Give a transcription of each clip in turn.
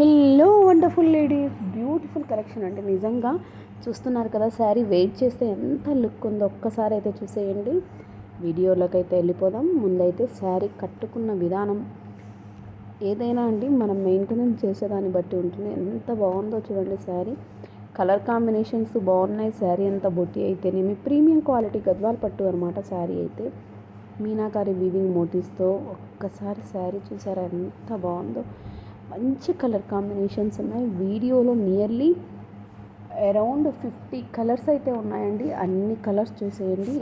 Hello wonderful ladies beautiful collection అండి. నిజంగా చూస్తున్నారు కదా శారీ వెయిట్ చేస్తే ఎంత లుక్ ఉందో ఒక్కసారి అయితే చూసేయండి. వీడియోలోకి అయితే వెళ్ళిపోదాం. ముందైతే శారీ కట్టుకున్న విధానం ఏదైనా అండి మనం మెయింటెనెన్స్ చేసేదాన్ని బట్టి ఉంటుంది. ఎంత బాగుందో చూడండి శారీ. కలర్ కాంబినేషన్స్ బాగున్నాయి. శారీ అంత బొట్టి అయితేనేమి ప్రీమియం క్వాలిటీ గద్వాల్ పట్టు అనమాట శారీ అయితే. మీనాకారి వీవింగ్ మోటివ్స్తో ఒక్కసారి శారీ చూసారా ఎంత బాగుందో. మంచి కలర్ కాంబినేషన్స్ ఉన్నాయి. వీడియోలో నియర్లీ అరౌండ్ ఫిఫ్టీ కలర్స్ అయితే ఉన్నాయండి. అన్ని కలర్స్ చూసేయండి.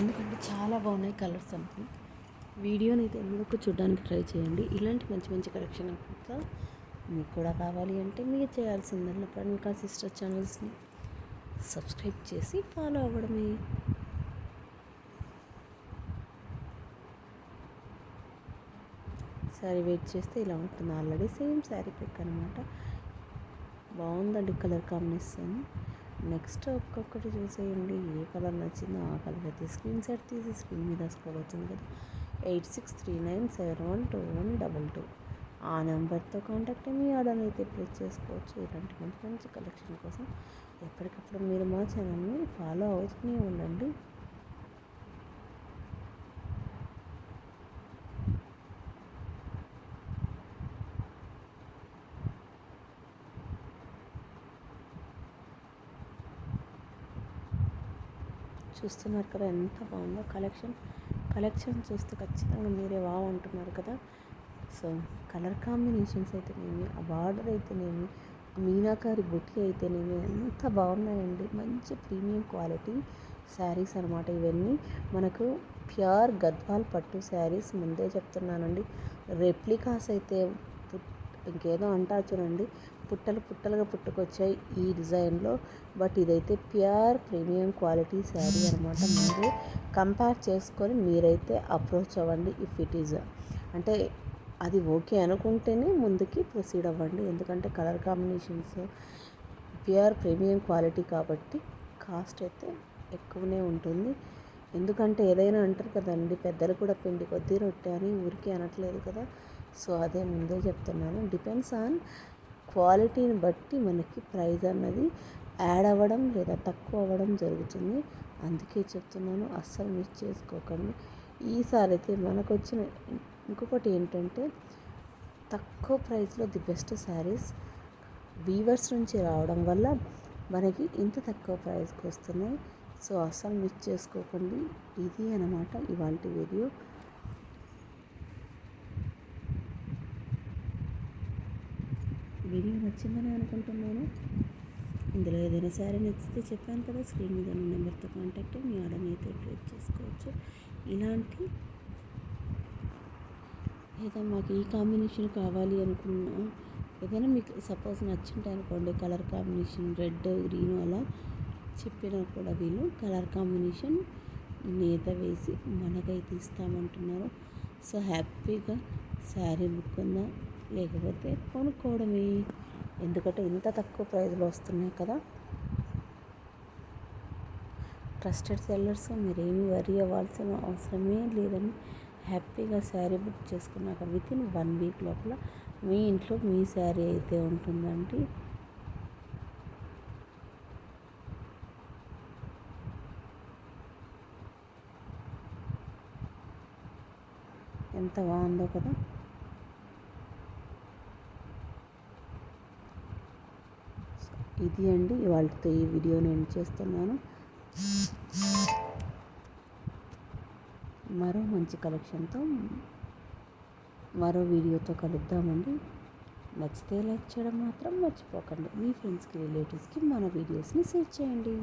ఎందుకంటే చాలా బాగున్నాయి కలర్స్ అంతా. వీడియోని అయితే ఎందుకు చూడడానికి ట్రై చేయండి. ఇలాంటి మంచి మంచి కలెక్షన్ అంతా మీకు కూడా కావాలి అంటే మీరు చేయాల్సిందల్లా ప్రణికా సిస్టర్ ఛానల్స్ని సబ్స్క్రైబ్ చేసి ఫాలో అవ్వడమే. శారీ వెయిట్ చేస్తే ఇలా ఉంటుంది ఆల్రెడీ సేమ్ శారీ పిక్ అనమాట బాగుందండి కలర్ కాంబినేషన్. నెక్స్ట్ ఒక్కొక్కటి చూసేయండి ఏ కలర్ నచ్చిందో ఆ కలర్. అయితే స్క్రీన్ షాట్ తీసి స్క్రీన్ మీద స్కోర్ అవుతుంది కదా. Eight six three nine seven one two one double two. ఆ నెంబర్తో కాంటాక్ట్ అయ్యి మీ ఆర్డర్ అయితే ప్లేస్ చేసుకోవచ్చు. ఇలాంటి మంచి మంచి కలెక్షన్ కోసం ఎప్పటికప్పుడు మీరు మా ఛానల్ని ఫాలో అవుతూనే ఉండండి. చూస్తున్నారు కదా ఎంత బాగుందో కలెక్షన్. కలెక్షన్ చూస్తే ఖచ్చితంగా మీరే వావ్ అంటున్నారు కదా. సో కలర్ కాంబినేషన్స్ అయితేనేమి ఆ బార్డర్ అయితేనేమి మీనాకారి బుట్టి అయితేనేమి ఎంత బాగున్నాయండి. మంచి ప్రీమియం క్వాలిటీ శారీస్ అనమాట ఇవన్నీ. మనకు ప్యూర్ గద్వాల్ పట్టు శారీస్ ముందే చెప్తున్నానండి. రెప్లికాస్ అయితే ఇంకేదో అంటారు చూడండి. పుట్టలు పుట్టలుగా పుట్టుకొచ్చాయి ఈ డిజైన్లో. బట్ ఇదైతే ప్యూర్ ప్రీమియం క్వాలిటీ శారీ అనమాట మీరు కంపేర్ చేసుకొని మీరైతే అప్రోచ్ అవ్వండి ఇఫ్ ఇట్ ఈజ్. అంటే అది ఓకే అనుకుంటేనే ముందుకి ప్రొసీడ్ అవ్వండి. ఎందుకంటే colour combinations pure premium quality కాబట్టి కాస్ట్ అయితే ఎక్కువనే ఉంటుంది. ఎందుకంటే ఏదైనా అంటారు కదండి పెద్దలు కూడా పిండి కొద్దీ రొట్టె అని ఊరికే అనట్లేదు కదా. సో అదే ముందే చెప్తున్నాను. డిపెండ్స్ ఆన్ క్వాలిటీని బట్టి మనకి ప్రైస్ అన్నది యాడ్ అవ్వడం లేదా తక్కువ అవ్వడం జరుగుతుంది. అందుకే చెప్తున్నాను అస్సలు మిస్ చేసుకోకండి. ఈసారి అయితే మనకు వచ్చిన ఇంకొకటి ఏంటంటే తక్కువ ప్రైస్లో ది బెస్ట్ శారీస్ వీవర్స్ నుంచి రావడం వల్ల మనకి ఇంత తక్కువ ప్రైస్కి వస్తున్నాయి సో అస్సలు మిస్ చేసుకోకండి. ఇది అనమాట ఇవాళ వీడియో. వీడియో నచ్చిందని అనుకుంటున్నాను. ఇందులో ఏదైనా శారీ నచ్చితే చెప్పాను కదా స్క్రీన్ మీద ఉన్న నెంబర్తో కాంటాక్ట్ మీ ఆర్డర్ని అయితే ప్లేస్ చేసుకోవచ్చు. ఇలాంటి లేదా మాకు ఈ కాంబినేషన్ కావాలి అనుకున్నా ఏదైనా మీకు సపోజ్ నచ్చింటే అనుకోండి కలర్ కాంబినేషన్ రెడ్ గ్రీన్ అలా చెప్పినా కూడా వీళ్ళు కలర్ కాంబినేషన్ నేత వేసి మనకైతే ఇస్తామంటున్నారు. సో హ్యాపీగా శారీ బుక్ ఉందా? లేకపోతే కొనుక్కోవడమే. ఎందుకంటే ఇంత తక్కువ ప్రైస్లో వస్తున్నాయి కదా. ట్రస్టెడ్ సెల్లర్స్ మీరేమి వరి అవ్వాల్సిన అవసరమే లేదని హ్యాపీగా శారీ బుక్ చేసుకున్నాక విత్ ఇన్ వన్ వీక్ లోపల మీ ఇంట్లో మీ శారీ అయితే ఉంటుందండి. ఎంత బాగుందో కదా. ఇది అండి. వాళ్ళతో ఈ వీడియో నేను చేస్తున్నాను. మరో మంచి కలెక్షన్తో మరో వీడియోతో కలుద్దామండి. నచ్చితే లైక్ చేయడం మాత్రం మర్చిపోకండి. మీ ఫ్రెండ్స్కి రిలేటివ్స్కి మన వీడియోస్ని షేర్ చేయండి.